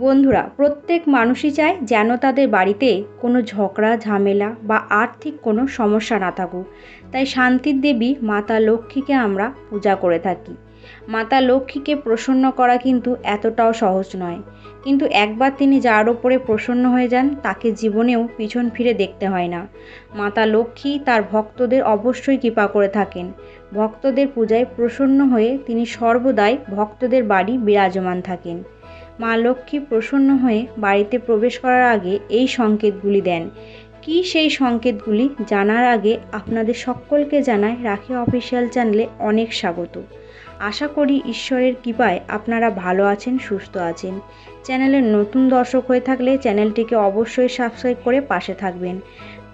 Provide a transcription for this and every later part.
বন্ধুরা, প্রত্যেক মানুষই চায় যেন তাদের বাড়িতে কোনো ঝগড়া, ঝামেলা বা আর্থিক কোনো সমস্যা না থাকুক। তাই শান্তির দেবী মাতা লক্ষ্মীকে আমরা পূজা করে থাকি। মাতা লক্ষ্মীকে প্রসন্ন করা কিন্তু এতটাও সহজ নয়। কিন্তু একবার তিনি যার ওপরে প্রসন্ন হয়ে যান, তাকে জীবনেও পিছন ফিরে দেখতে হয় না। মাতা লক্ষ্মী তার ভক্তদের অবশ্যই কৃপা করে থাকেন। ভক্তদের পূজায় প্রসন্ন হয়ে তিনি সর্বদাই ভক্তদের বাড়ি বিরাজমান থাকেন। মা লক্ষ্মী প্রসন্ন হয়ে বাড়িতে প্রবেশ করার আগে এই সংকেতগুলি দেন। কি সেই সংকেতগুলি জানার আগে আপনাদের সকলকে জানায় রাখি অফিসিয়াল চ্যানেলে অনেক স্বাগত। আশা করি ঈশ্বরের কৃপায় আপনারা ভালো আছেন, সুস্থ আছেন। চ্যানেলের নতুন দর্শক হয়ে থাকলে চ্যানেলটিকে অবশ্যই সাবস্ক্রাইব করে পাশে থাকবেন।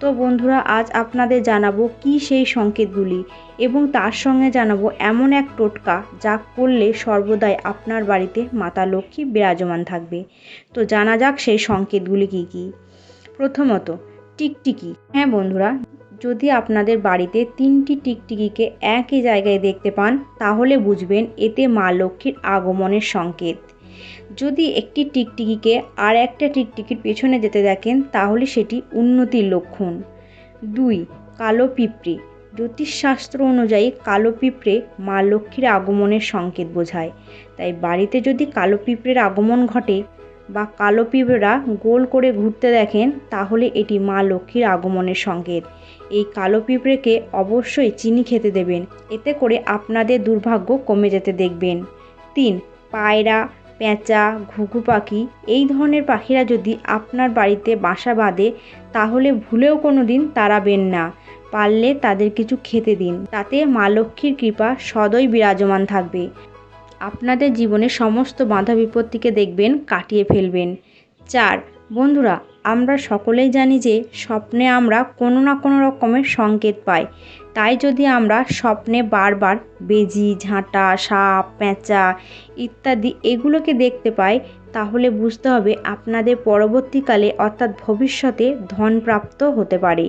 তো বন্ধুরা, আজ আপনাদের জানাব কি সেই সংকেতগুলি এবং তার সঙ্গে জানাব এমন এক টোটকা যা করলে সর্বদাই আপনার বাড়িতে মাতা লক্ষ্মী বিরাজমান থাকবে। তো জানা যাক সেই সংকেতগুলি কি কি। প্রথমত, টিকটিকি। হ্যাঁ বন্ধুরা, যদি আপনাদের বাড়িতে তিনটি টিকটিকিকে একই জায়গায় দেখতে পান, তাহলে বুঝবেন এতে মা লক্ষ্মীর আগমনের সংকেত। যদি একটি টিকটিকিকে আর একটা টিকটিকির পেছনে যেতে দেখেন, তাহলে সেটি উন্নতির লক্ষণ। দুই, কালো পিঁপড়ে। জ্যোতিষশাস্ত্র অনুযায়ী কালো পিঁপড়ে মা লক্ষ্মীর আগমনের সংকেত বোঝায়। তাই বাড়িতে যদি কালো পিঁপড়ের আগমন ঘটে বা কালো পিঁপড়েরা গোল করে ঘুরতে দেখেন, তাহলে এটি মা লক্ষ্মীর আগমনের সংকেত। এই কালো পিঁপড়েকে অবশ্যই চিনি খেতে দেবেন। এতে করে আপনাদের দুর্ভাগ্য কমে যেতে দেখবেন। তিন, পায়রা পেঁচা ঘুঘু পাখি, এই ধরনের পাখিরা যদি আপনার বাড়িতে বাসা বাঁধে, তাহলে ভুলেও কোনো দিন তাড়াবেন না। পারলে তাদের কিছু খেতে দিন। তাতে মা লক্ষ্মীর কৃপা সদয় বিরাজমান থাকবে। আপনাদের জীবনে সমস্ত বাধা বিপত্তিকে দেখবেন, কাটিয়ে ফেলবেন। চার, বন্ধুরা আমরা সকলেই জানি যে স্বপ্নে আমরা কোনো না কোনো রকমের সংকেত পাই। তাই যদি আমরা স্বপ্নে বারবার বেজি, ঝাঁটা, সাপ, পেঁচা ইত্যাদি এগুলোকে দেখতে পাই, তাহলে বুঝতে হবে আপনাদের পরবর্তীকালে অর্থাৎ ভবিষ্যতে ধন প্রাপ্ত হতে পারে।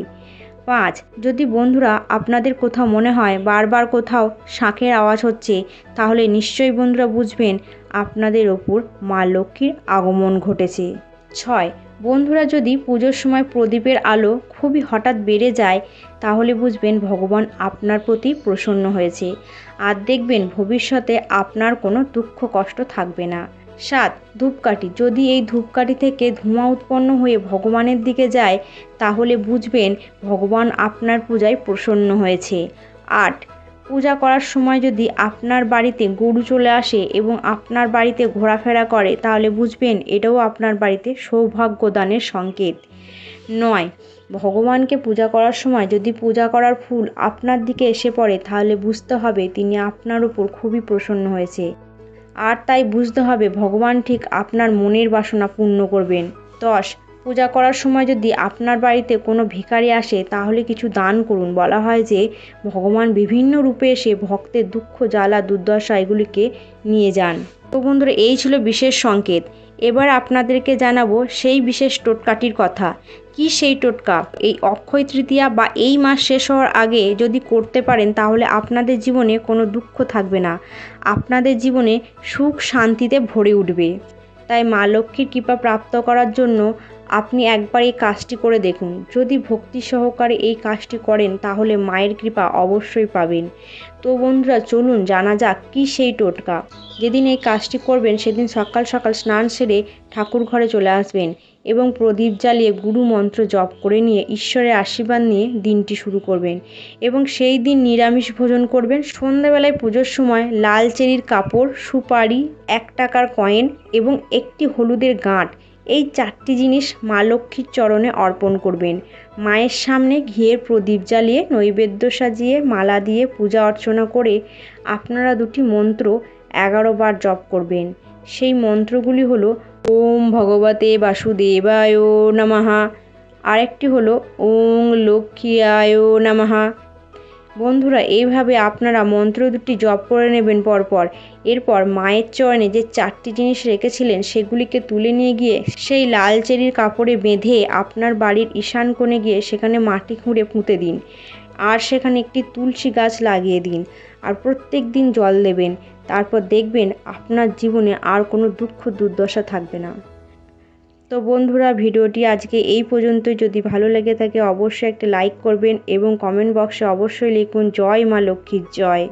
পাঁচ, যদি বন্ধুরা আপনাদের কোথাও মনে হয় বারবার কোথাও শাঁখের আওয়াজ হচ্ছে, তাহলে নিশ্চয়ই বন্ধুরা বুঝবেন আপনাদের ওপর মা লক্ষ্মীর আগমন ঘটেছে। ছয় বন্ধুরা যদি পুজোর সময় প্রদীপের আলো খুবই হঠাৎ বেড়ে যায়, তাহলে বুঝবেন ভগবান আপনার প্রতি প্রসন্ন হয়েছে। আর দেখবেন ভবিষ্যতে আপনার কোনো দুঃখ কষ্ট থাকবে না। সাত, ধূপকাঠি। যদি এই ধূপকাঠি থেকে ধোঁয়া উৎপন্ন হয়ে ভগবানের দিকে যায়, তাহলে বুঝবেন ভগবান আপনার পূজায় প্রসন্ন হয়েছে। আট পূজা করার সময় যদি আপনার বাড়িতে গরু চলে আসে এবং আপনার বাড়িতে ঘোরাফেরা করে, তাহলে বুঝবেন এটাও আপনার বাড়িতে সৌভাগ্যদানের সংকেত। নয়, ভগবানকে পূজা করার সময় যদি পূজা করার ফুল আপনার দিকে এসে পড়ে, তাহলে বুঝতে হবে তিনি আপনার উপর খুবই প্রসন্ন হয়েছে। আর তাই বুঝতে হবে ভগবান ঠিক আপনার মনের বাসনা পূর্ণ করবেন। দশ পূজা করার সময় যদি আপনার বাড়িতে কোনো ভিখারি আসে, তাহলে কিছু দান করুন। বলা হয় যে, ভগবান বিভিন্ন রূপে এসে ভক্তের দুঃখ, জ্বালা, দুর্দশা এগুলিকে নিয়ে যান। তো বন্ধুরা, এই ছিল বিশেষ সংকেত। এবার আপনাদেরকে জানাব সেই বিশেষ টোটকাটির কথা। কি সেই টোটকা? এই অক্ষয় তৃতীয়া বা এই মাস শেষ হওয়ার আগে যদি করতে পারেন, তাহলে আপনাদের জীবনে কোনো দুঃখ থাকবে না। আপনাদের জীবনে সুখ শান্তিতে ভরে উঠবে। তাই মা লক্ষ্মীর কৃপা প্রাপ্ত করার জন্য আপনি একবার এই কাজটি করে দেখুন। যদি ভক্তি সহকারে এই কাজটি করেন, তাহলে মায়ের কৃপা অবশ্যই পাবেন। তো বন্ধুরা, চলুন জানা যাক কী সেই টোটকা। যেদিন এই কাজটি করবেন, সেদিন সকাল সকাল স্নান সেরে ঠাকুর ঘরে চলে আসবেন। এবং প্রদীপ জ্বালিয়ে গুরু মন্ত্র জপ করে নিয়ে ঈশ্বরের আশীর্বাদ নিয়ে দিনটি শুরু করবেন। এবং সেই দিন নিরামিষ ভোজন করবেন। সন্ধ্যাবেলায় পুজোর সময় লাল চেরির কাপড়, সুপারি, এক টাকার কয়েন এবং একটি হলুদের গাঁট, এই চারটি জিনিস মা লক্ষ্মীর চরণে অর্পণ করবেন। মায়ের সামনে ঘিয়ের প্রদীপ জ্বালিয়ে, নৈবেদ্য সাজিয়ে, মালা দিয়ে পূজা অর্চনা করে আপনারা দুটি মন্ত্র এগারো বার জপ করবেন। সেই মন্ত্রগুলি হলো ওম ভগবতে বাসুদেবায় নমহা আরেকটি হলো ওং লক্ষ্মীয়ায় নমহা বন্ধুরা, এইভাবে আপনারা মন্ত্র দুটি জপ করে নেবেন পরপর। এরপর মায়ের চরণে যে চারটি জিনিস রেখেছিলেন, সেগুলিকে তুলে নিয়ে গিয়ে সেই লাল চেরির কাপড়ে বেঁধে আপনার বাড়ির ঈশান কোণে গিয়ে সেখানে মাটি খুঁড়ে পুঁতে দিন। আর সেখানে একটি তুলসী গাছ লাগিয়ে দিন আর প্রত্যেক দিন জল দেবেন। তারপর দেখবেন আপনার জীবনে আর কোনো দুঃখ দুর্দশা থাকবে না। তো বন্ধুরা, ভিডিওটি আজকে এই পর্যন্তই। যদি ভালো লেগে থাকে, অবশ্যই একটা লাইক করবেন এবং কমেন্ট বক্সে অবশ্যই লিখুন, জয় মা লক্ষ্মীর জয়।